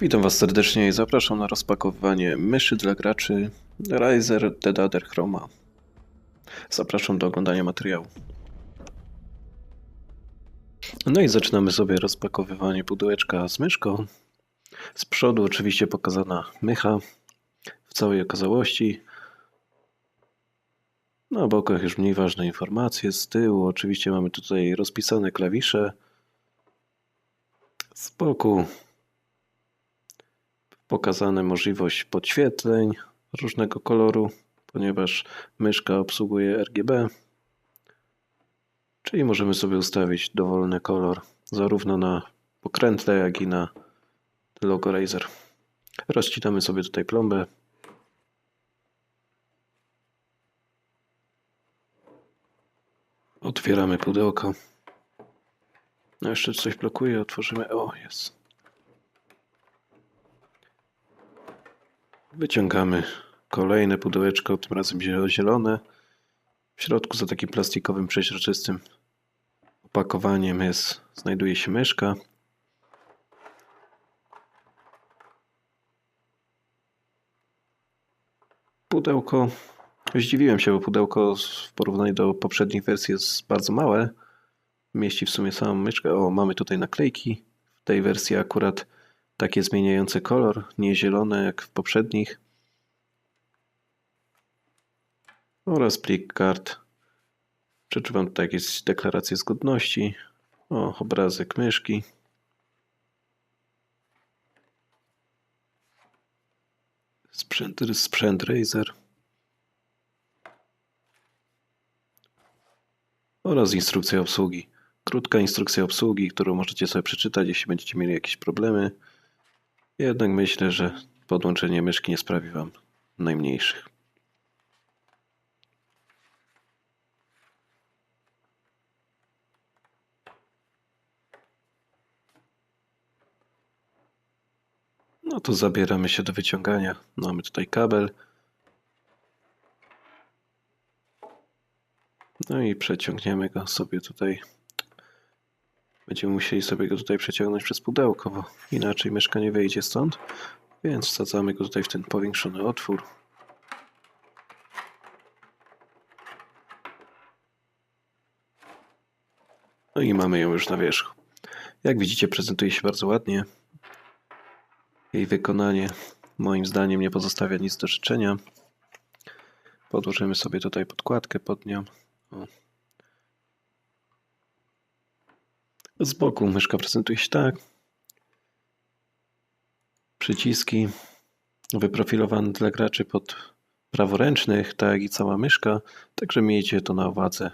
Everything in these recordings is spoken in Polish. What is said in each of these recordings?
Witam Was serdecznie i zapraszam na rozpakowywanie myszy dla graczy Razer Dedader Chroma. Zapraszam do oglądania materiału. No i zaczynamy sobie rozpakowywanie pudełeczka z myszką. Z przodu oczywiście pokazana mycha w całej okazałości. Na bokach już mniej ważne informacje. Z tyłu oczywiście mamy tutaj rozpisane klawisze. Z boku pokazane możliwość podświetleń różnego koloru, ponieważ myszka obsługuje RGB. Czyli możemy sobie ustawić dowolny kolor zarówno na pokrętle, jak i na logo Razer. Rozcinamy sobie tutaj plombę. Otwieramy pudełko. No jeszcze coś blokuje, otworzymy. O, jest. Wyciągamy kolejne pudełeczko, tym razem zielone. W środku za takim plastikowym, przeźroczystym opakowaniem jest, znajduje się myszka. Pudełko. Zdziwiłem się, bo pudełko w porównaniu do poprzednich wersji jest bardzo małe. Mieści w sumie samą myszkę. O, mamy tutaj naklejki. W tej wersji akurat takie zmieniające kolor, nie zielone jak w poprzednich. Oraz plik kart. Przeczytam tutaj jakieś deklaracje zgodności. O, obrazek myszki. Sprzęt, sprzęt Razer. Oraz instrukcja obsługi. Krótka instrukcja obsługi, którą możecie sobie przeczytać, jeśli będziecie mieli jakieś problemy. Jednak myślę, że podłączenie myszki nie sprawi Wam najmniejszych. No to zabieramy się do wyciągania. Mamy tutaj kabel. No i przeciągniemy go sobie tutaj. Będziemy musieli sobie go tutaj przeciągnąć przez pudełko, bo inaczej myszka nie wyjdzie stąd. Więc wsadzamy go tutaj w ten powiększony otwór. No i mamy ją już na wierzchu. Jak widzicie prezentuje się bardzo ładnie. Jej wykonanie moim zdaniem nie pozostawia nic do życzenia. Podłożymy sobie tutaj podkładkę pod nią. O. Z boku myszka prezentuje się tak. Przyciski wyprofilowane dla graczy pod praworęcznych, tak i cała myszka. Także miejcie to na uwadze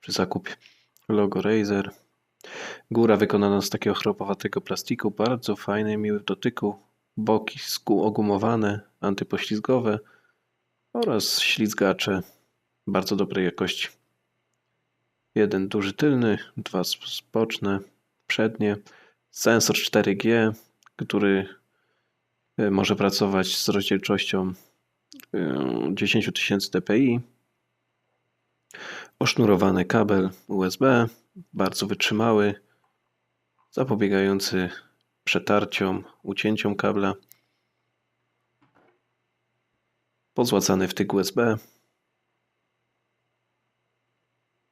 przy zakupie. Logo Razer. Góra wykonana z takiego chropowatego plastiku, bardzo fajny, miły w dotyku. Boki ogumowane, antypoślizgowe oraz ślizgacze bardzo dobrej jakości. Jeden duży tylny, dwa boczne, przednie. Sensor 4G, który e, może pracować z rozdzielczością 10 e, 000 dpi. Osznurowany kabel USB, bardzo wytrzymały, zapobiegający przetarciom, ucięciom kabla. Pozłacany wtyk USB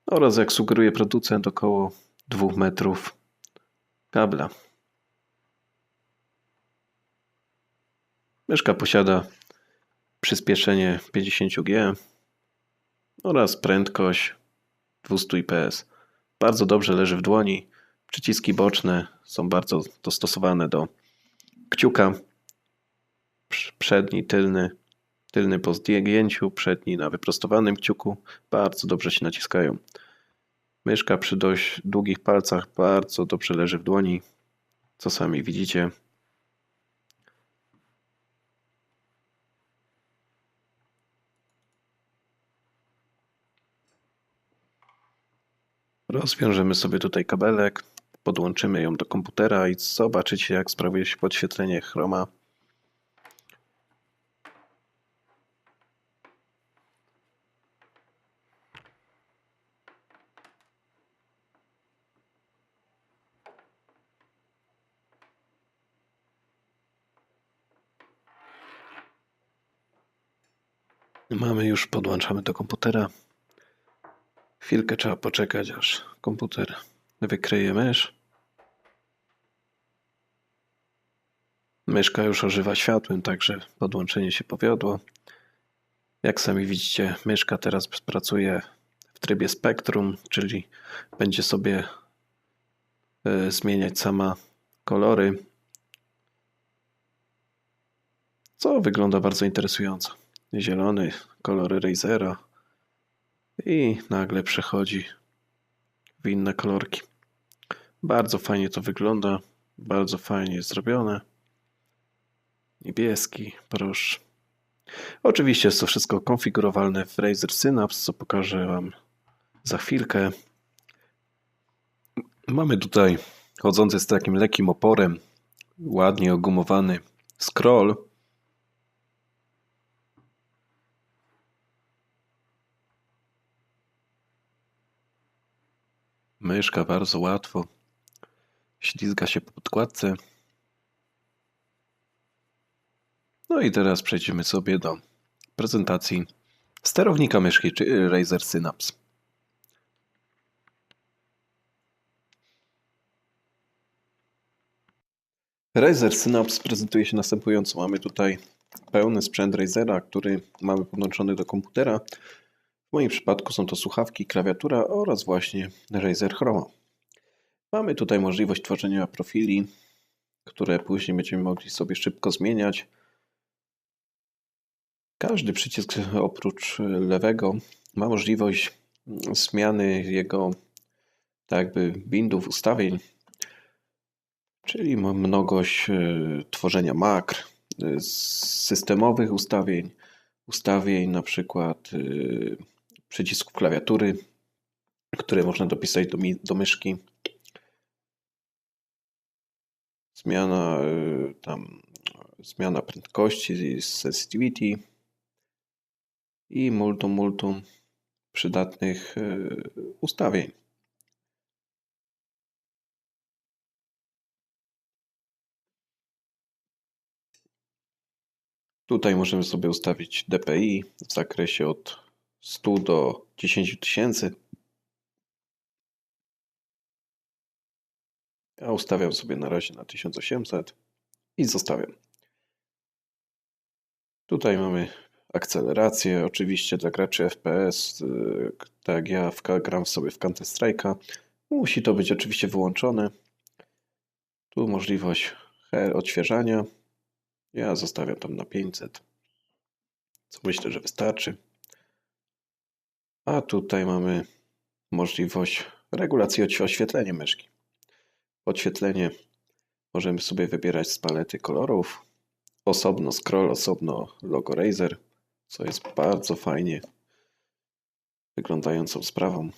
oraz jak sugeruje producent około 2 metrów kabla. Myszka posiada przyspieszenie 50G oraz prędkość 200 IPS. Bardzo dobrze leży w dłoni. Przyciski boczne są bardzo dostosowane do kciuka. Przedni, tylny, tylny po zdjęciu, przedni na wyprostowanym kciuku. Bardzo dobrze się naciskają. Myszka przy dość długich palcach bardzo dobrze leży w dłoni, co sami widzicie. Rozwiążemy sobie tutaj kabelek, podłączymy ją do komputera i zobaczycie jak sprawuje się podświetlenie chroma. Mamy już, podłączamy do komputera. Chwilkę trzeba poczekać, aż komputer wykryje mysz. Myszka już ożywa światłem, także podłączenie się powiodło. Jak sami widzicie, myszka teraz pracuje w trybie spektrum, czyli będzie sobie e, zmieniać sama kolory, co wygląda bardzo interesująco. Zielony, kolory Razera i nagle przechodzi w inne kolorki. Bardzo fajnie to wygląda, bardzo fajnie jest zrobione. Niebieski, proszę. Oczywiście jest to wszystko konfigurowalne w Razer Synapse, co pokażę Wam za chwilkę. Mamy tutaj chodzący z takim lekkim oporem, ładnie ogumowany scroll. Myszka bardzo łatwo ślizga się po podkładce. No i teraz przejdziemy sobie do prezentacji sterownika myszki, czy Razer Synapse. Razer Synapse prezentuje się następująco. Mamy tutaj pełny sprzęt Razera, który mamy podłączony do komputera. W moim przypadku są to słuchawki, klawiatura oraz właśnie Razer Chroma. Mamy tutaj możliwość tworzenia profili, które później będziemy mogli sobie szybko zmieniać. Każdy przycisk oprócz lewego ma możliwość zmiany jego tak jakby bindów ustawień, czyli mnogość e, tworzenia makr, e, systemowych ustawień, ustawień na przykład e, przycisków klawiatury, które można dopisać do, do myszki. Zmiana tam zmiana prędkości, sensitivity, i multum multum przydatnych e, ustawień. Tutaj możemy sobie ustawić DPI w zakresie od 100 do 10 tysięcy. Ja ustawiam sobie na razie na 1800 i zostawiam. Tutaj mamy akcelerację, oczywiście dla graczy FPS, y, tak ja gram sobie w Counter Strike'a, musi to być oczywiście wyłączone. Tu możliwość odświeżania. Ja zostawiam tam na 500, co myślę, że wystarczy. A tutaj mamy możliwość regulacji oświetlenia myszki. Oświetlenie możemy sobie wybierać z palety kolorów. Osobno scroll, osobno logo Razer co jest bardzo fajnie wyglądającą sprawą.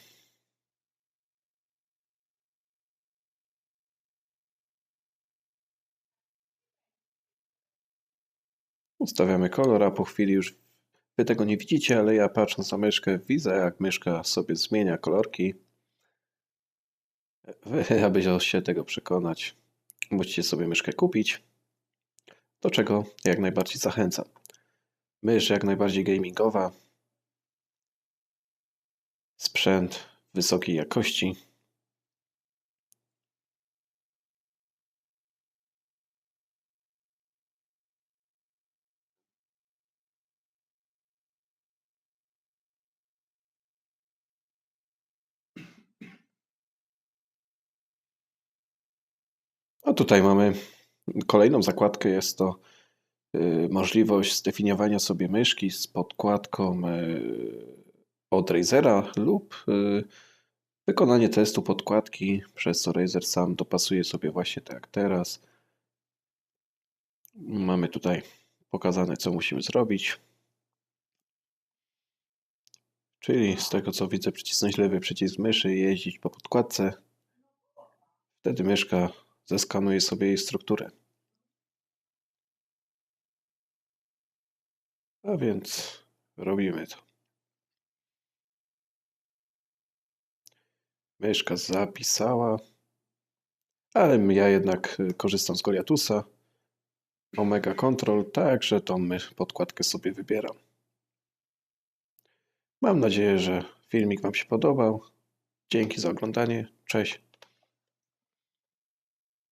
Ustawiamy kolor, a po chwili już Wy tego nie widzicie, ale ja patrząc na myszkę widzę, jak myszka sobie zmienia kolorki. Wy, aby się tego przekonać, musicie sobie myszkę kupić, do czego jak najbardziej zachęcam. Mysz jak najbardziej gamingowa. Sprzęt wysokiej jakości. A tutaj mamy kolejną zakładkę. Jest to Y, możliwość zdefiniowania sobie myszki z podkładką y, od Razera lub y, wykonanie testu podkładki, przez co Razer sam dopasuje sobie właśnie tak jak teraz. Mamy tutaj pokazane, co musimy zrobić. Czyli z tego co widzę, przycisnąć lewy przycisk myszy i jeździć po podkładce. Wtedy myszka zeskanuje sobie jej strukturę. A więc robimy to. Myszka zapisała, ale ja jednak y, korzystam z Goriatusa. Omega Control, także tą podkładkę sobie wybieram. Mam nadzieję, że filmik Wam się podobał. Dzięki za oglądanie. Cześć.